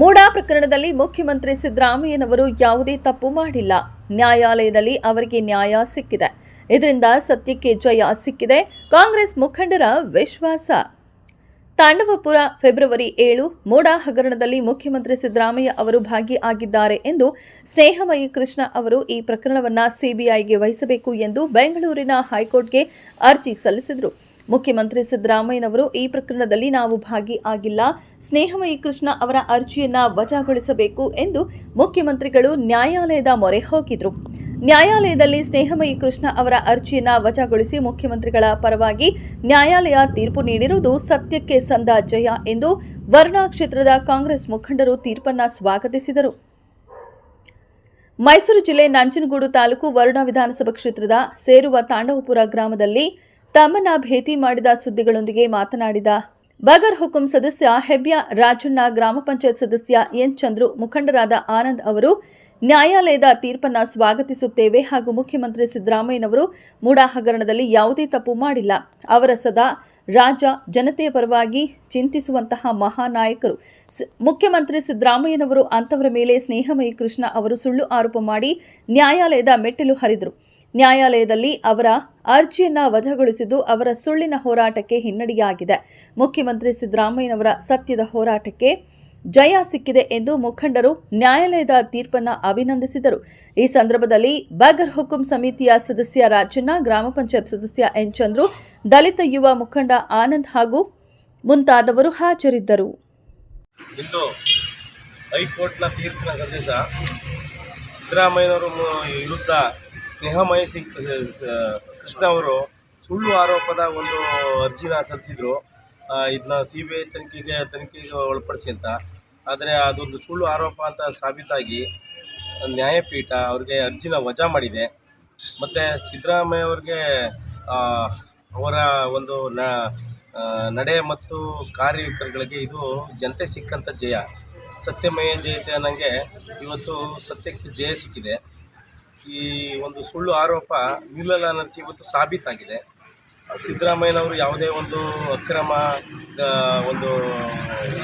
ಮೂಡಾ ಪ್ರಕರಣದಲ್ಲಿ ಮುಖ್ಯಮಂತ್ರಿ ಸಿದ್ದರಾಮಯ್ಯನವರು ಯಾವುದೇ ತಪ್ಪು ಮಾಡಿಲ್ಲ. ನ್ಯಾಯಾಲಯದಲ್ಲಿ ಅವರಿಗೆ ನ್ಯಾಯ ಸಿಕ್ಕಿದೆ. ಇದರಿಂದ ಸತ್ಯಕ್ಕೆ ಜಯ ಸಿಕ್ಕಿದೆ. ಕಾಂಗ್ರೆಸ್ ಮುಖಂಡರ ವಿಶ್ವಾಸ. ತಾಂಡವಪುರ ಫೆಬ್ರವರಿ ಏಳು, ಮೋಡಾ ಹಗರಣದಲ್ಲಿ ಮುಖ್ಯಮಂತ್ರಿ ಸಿದ್ದರಾಮಯ್ಯ ಅವರು ಭಾಗಿಯಾಗಿದ್ದಾರೆ ಎಂದು ಸ್ನೇಹಮಯಿ ಕೃಷ್ಣ ಅವರು ಈ ಪ್ರಕರಣವನ್ನು ಸಿಬಿಐಗೆ ವಹಿಸಬೇಕು ಎಂದು ಬೆಂಗಳೂರಿನ ಹೈಕೋರ್ಟ್ಗೆ ಅರ್ಜಿ ಸಲ್ಲಿಸಿದರು. ಮುಖ್ಯಮಂತ್ರಿ ಸಿದ್ದರಾಮಯ್ಯನವರು ಈ ಪ್ರಕರಣದಲ್ಲಿ ನಾವು ಭಾಗಿಯಾಗಿಲ್ಲ ಸ್ನೇಹಮಯಿ ಕೃಷ್ಣ ಅವರ ಅರ್ಜಿಯನ್ನ ವಜಾಗೊಳಿಸಬೇಕು ಎಂದು ಮುಖ್ಯಮಂತ್ರಿಗಳು ನ್ಯಾಯಾಲಯದ ಮೊರೆ ಹೋಗಿದ್ರು. ನ್ಯಾಯಾಲಯದಲ್ಲಿ ಸ್ನೇಹಮಯಿ ಕೃಷ್ಣ ಅವರ ಅರ್ಜಿಯನ್ನ ವಜಾಗೊಳಿಸಿ ಮುಖ್ಯಮಂತ್ರಿಗಳ ಪರವಾಗಿ ನ್ಯಾಯಾಲಯ ತೀರ್ಪು ನೀಡಿರುವುದು ಸತ್ಯಕ್ಕೆ ಸಂದ ಜಯ ಎಂದು ವರ್ಣಾ ಕ್ಷೇತ್ರದ ಕಾಂಗ್ರೆಸ್ ಮುಖಂಡರು ತೀರ್ಪನ್ನ ಸ್ವಾಗತಿಸಿದರು. ಮೈಸೂರು ಜಿಲ್ಲೆ ನಂಜನಗೂಡು ತಾಲೂಕು ವರುಣ ವಿಧಾನಸಭಾ ಕ್ಷೇತ್ರದ ಸೇರುವ ತಾಂಡವಪುರ ಗ್ರಾಮದಲ್ಲಿ ತಮ್ಮನ್ನ ಭೇಟಿ ಮಾಡಿದ ಸುದ್ದಿಗಳೊಂದಿಗೆ ಮಾತನಾಡಿದ ಬಗರ್ ಹುಕುಂ ಸದಸ್ಯ ಹೆಬ್ಯಾ ರಾಜಣ್ಣ ಗ್ರಾಮ ಪಂಚಾಯತ್ ಸದಸ್ಯ ಎನ್ ಚಂದ್ರು ಮುಖಂಡರಾದ ಆನಂದ್ ಅವರು, ನ್ಯಾಯಾಲಯದ ತೀರ್ಪನ್ನ ಸ್ವಾಗತಿಸುತ್ತೇವೆ ಹಾಗೂ ಮುಖ್ಯಮಂತ್ರಿ ಸಿದ್ದರಾಮಯ್ಯನವರು ಮೂಡಾ ಹಗರಣದಲ್ಲಿ ಯಾವುದೇ ತಪ್ಪು ಮಾಡಿಲ್ಲ. ಅವರ ಸದಾ ರಾಜ, ಜನತೆಯ ಪರವಾಗಿ ಚಿಂತಿಸುವಂತಹ ಮಹಾನಾಯಕರು. ಮುಖ್ಯಮಂತ್ರಿ ಸಿದ್ದರಾಮಯ್ಯನವರು ಅಂತವರ ಮೇಲೆ ಸ್ನೇಹಮಯಿ ಕೃಷ್ಣ ಅವರು ಸುಳ್ಳು ಆರೋಪ ಮಾಡಿ ನ್ಯಾಯಾಲಯದ ಮೆಟ್ಟಿಲು ಹರಿದರು. ನ್ಯಾಯಾಲಯದಲ್ಲಿ ಅವರ ಅರ್ಜಿಯನ್ನ ವಜಾಗೊಳಿಸಿದ್ದು ಅವರ ಸುಳ್ಳಿನ ಹೋರಾಟಕ್ಕೆ ಹಿನ್ನಡೆಯಾಗಿದೆ. ಮುಖ್ಯಮಂತ್ರಿ ಸಿದ್ದರಾಮಯ್ಯನವರ ಸತ್ಯದ ಹೋರಾಟಕ್ಕೆ ಜಯ ಸಿಕ್ಕಿದೆ ಎಂದು ಮುಖಂಡರು ನ್ಯಾಯಾಲಯದ ತೀರ್ಪನ್ನು ಅಭಿನಂದಿಸಿದರು. ಈ ಸಂದರ್ಭದಲ್ಲಿ ಬಗರ್ ಹುಕುಂ ಸಮಿತಿಯ ಸದಸ್ಯ ರಾಜಣ್ಣ, ಗ್ರಾಮ ಪಂಚಾಯತ್ ಸದಸ್ಯ ಎನ್. ಚಂದ್ರು, ದಲಿತ ಯುವ ಮುಖಂಡ ಆನಂದ್ ಹಾಗೂ ಮುಂತಾದವರು ಹಾಜರಿದ್ದರು. ಇಂದು ಹೈಕೋರ್ಟ್ನ ತೀರ್ಪಿನ ಸಂದೇಶ ಸಿದ್ದರಾಮಯ್ಯನವರ ವಿರುದ್ಧ ಸ್ನೇಹಮಯ ಸಿಂಗ್ ಕೃಷ್ಣ ಅವರು ಸುಳ್ಳು ಆರೋಪದ ಒಂದು ಅರ್ಜಿನ ಸಲ್ಲಿಸಿದ್ರು. ಇದನ್ನ ಸಿ ಬಿ ಐ ತನಿಖೆಗೆ ತನಿಖೆಗೆ ಒಳಪಡಿಸಿ ಅಂತ. ಆದರೆ ಅದೊಂದು ಸುಳ್ಳು ಆರೋಪ ಅಂತ ಸಾಬೀತಾಗಿ ನ್ಯಾಯಪೀಠ ಅವ್ರಿಗೆ ಅರ್ಜಿನ ವಜಾ ಮಾಡಿದೆ. ಮತ್ತು ಸಿದ್ದರಾಮಯ್ಯ ಅವ್ರಿಗೆ ಅವರ ಒಂದು ನಡೆ ಮತ್ತು ಕಾರ್ಯಕರ್ತರುಗಳಿಗೆ ಇದು ಜನತೆ ಸಿಕ್ಕಂಥ ಜಯ. ಸತ್ಯಮಯ ಜಯತೆ ಅನ್ನಂಗೆ ಇವತ್ತು ಸತ್ಯಕ್ಕೆ ಜಯ ಸಿಕ್ಕಿದೆ. ಈ ಒಂದು ಸುಳ್ಳು ಆರೋಪ ನಿಲ್ಲಲ್ಲ ಅನ್ನೋದಕ್ಕೆ ಇವತ್ತು ಸಾಬೀತಾಗಿದೆ. ಸಿದ್ದರಾಮಯ್ಯನವರು ಯಾವುದೇ ಒಂದು ಅಕ್ರಮ ಒಂದು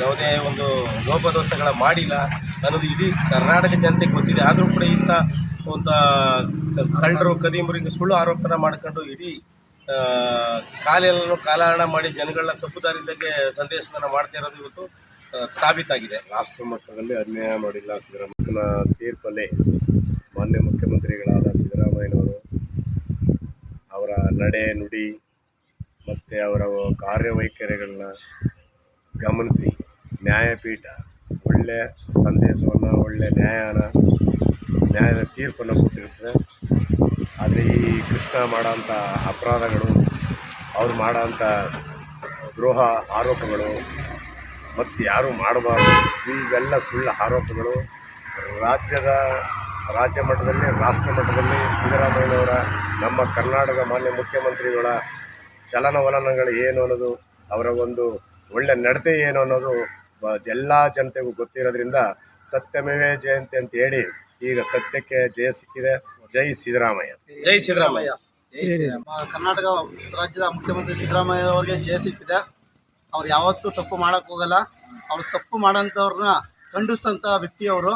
ಯಾವುದೇ ಒಂದು ಲೋಪದೋಷಗಳ ಮಾಡಿಲ್ಲ. ಅನ್ನೋದು ಇಡೀ ಕರ್ನಾಟಕ ಜನತೆಗೆ ಗೊತ್ತಿದೆ. ಆದರೂ ಕೂಡ ಇಂಥ ಒಂದು ಕಳ್ಳರು ಕದಿಮರಿಗೆ ಸುಳ್ಳು ಆರೋಪನ ಮಾಡ್ಕೊಂಡು ಇಡೀ ಕಾಲೆಲ್ಲ ಕಾಲಹರಣ ಮಾಡಿ ಜನಗಳನ್ನ ತಪ್ಪು ದಾರಿದಾಗೆ ಸಂದೇಶನ ಮಾಡ್ತಾ ಇರೋದು ಇವತ್ತು ಸಾಬೀತಾಗಿದೆ. ರಾಷ್ಟ್ರ ಮಟ್ಟದಲ್ಲಿ ಅನ್ಯಾಯ ಮಾಡಿಲ್ಲ ಸಿದ್ದರಾಮಯ್ಯನ ತೀರ್ಪಲ್ಲಿ ಮಾನ್ಯ ಮುಖ್ಯಮಂತ್ರಿಗಳಾದ ಸಿದ್ದರಾಮಯ್ಯನವರು ಅವರ ನಡೆ, ನುಡಿ ಮತ್ತು ಅವರ ಕಾರ್ಯವೈಖರಿಗಳನ್ನ ಗಮನಿಸಿ ನ್ಯಾಯಪೀಠ ಒಳ್ಳೆಯ ಸಂದೇಶವನ್ನು ಒಳ್ಳೆಯ ನ್ಯಾಯನ, ನ್ಯಾಯದ ತೀರ್ಪನ್ನು ಕೊಟ್ಟಿರ್ತದೆ. ಆದರೆ ಈ ಕೃಷ್ಣ ಮಾಡೋಂಥ ಅಪರಾಧಗಳು, ಅವ್ರು ಮಾಡೋಂಥ ದ್ರೋಹ ಆರೋಪಗಳು ಮತ್ತು ಯಾರೂ ಮಾಡಬಾರ್ದು. ಇವೆಲ್ಲ ಸುಳ್ಳು ಆರೋಪಗಳು. ರಾಜ್ಯದ ರಾಜ್ಯ ಮಟ್ಟದಲ್ಲಿ ರಾಷ್ಟ್ರ ಮಟ್ಟದಲ್ಲಿ ಸಿದ್ದರಾಮಯ್ಯನವರ ನಮ್ಮ ಕರ್ನಾಟಕ ಮಾನ್ಯ ಮುಖ್ಯಮಂತ್ರಿಗಳ ಚಲನವಲನಗಳು ಏನು ಅನ್ನೋದು ಅವರ ಒಂದು ಒಳ್ಳೆ ನಡತೆ ಏನು ಅನ್ನೋದು ಎಲ್ಲ ಜನತೆಗೂ ಗೊತ್ತಿರೋದ್ರಿಂದ ಸತ್ಯಮೇವೇ ಜಯಂತಿ ಅಂತ ಹೇಳಿ ಈಗ ಸತ್ಯಕ್ಕೆ ಜಯ ಸಿಕ್ಕಿದೆ. ಜೈ ಸಿದ್ದರಾಮಯ್ಯ. ಜೈ ಸಿದ್ದರಾಮಯ್ಯ. ಕರ್ನಾಟಕ ರಾಜ್ಯದ ಮುಖ್ಯಮಂತ್ರಿ ಸಿದ್ದರಾಮಯ್ಯ ಅವರಿಗೆ ಜಯ ಸಿಕ್ಕಿದೆ. ಅವ್ರು ಯಾವತ್ತೂ ತಪ್ಪು ಮಾಡೋಕ್ಕೆ ಹೋಗಲ್ಲ. ಅವ್ರು ತಪ್ಪು ಮಾಡೋಂಥವ್ರನ್ನ ಖಂಡಿಸೋಂಥ ವ್ಯಕ್ತಿಯವರು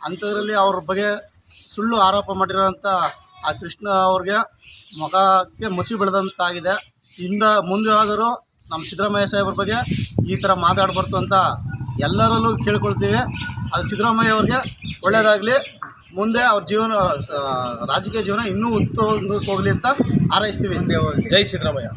ಅಂಥದ್ರಲ್ಲಿ ಅವ್ರ ಬಗ್ಗೆ ಸುಳ್ಳು ಆರೋಪ ಮಾಡಿರೋಂಥ ಆ ಕೃಷ್ಣ ಅವ್ರಿಗೆ ಮುಖಕ್ಕೆ ಮಸಿ ಬೆಳೆದಂತಾಗಿದೆ ಇಂದ ಮುಂದೆ ಆದರೂ ನಮ್ಮ ಸಿದ್ದರಾಮಯ್ಯ ಸಾಹೇಬ್ರ ಬಗ್ಗೆ ಈ ಥರ ಮಾತಾಡಬಾರ್ದು ಅಂತ ಎಲ್ಲರಲ್ಲೂ ಕೇಳ್ಕೊಳ್ತೀವಿ. ಅದು ಸಿದ್ದರಾಮಯ್ಯ ಅವ್ರಿಗೆ ಒಳ್ಳೆಯದಾಗಲಿ ಮುಂದೆ ಅವ್ರ ಜೀವನ ರಾಜಕೀಯ ಜೀವನ ಇನ್ನೂ ಉತ್ತಮಕ್ಕೆ ಹೋಗಲಿ ಅಂತ ಹಾರೈಸ್ತೀವಿ ಜೈ ಸಿದ್ದರಾಮಯ್ಯ.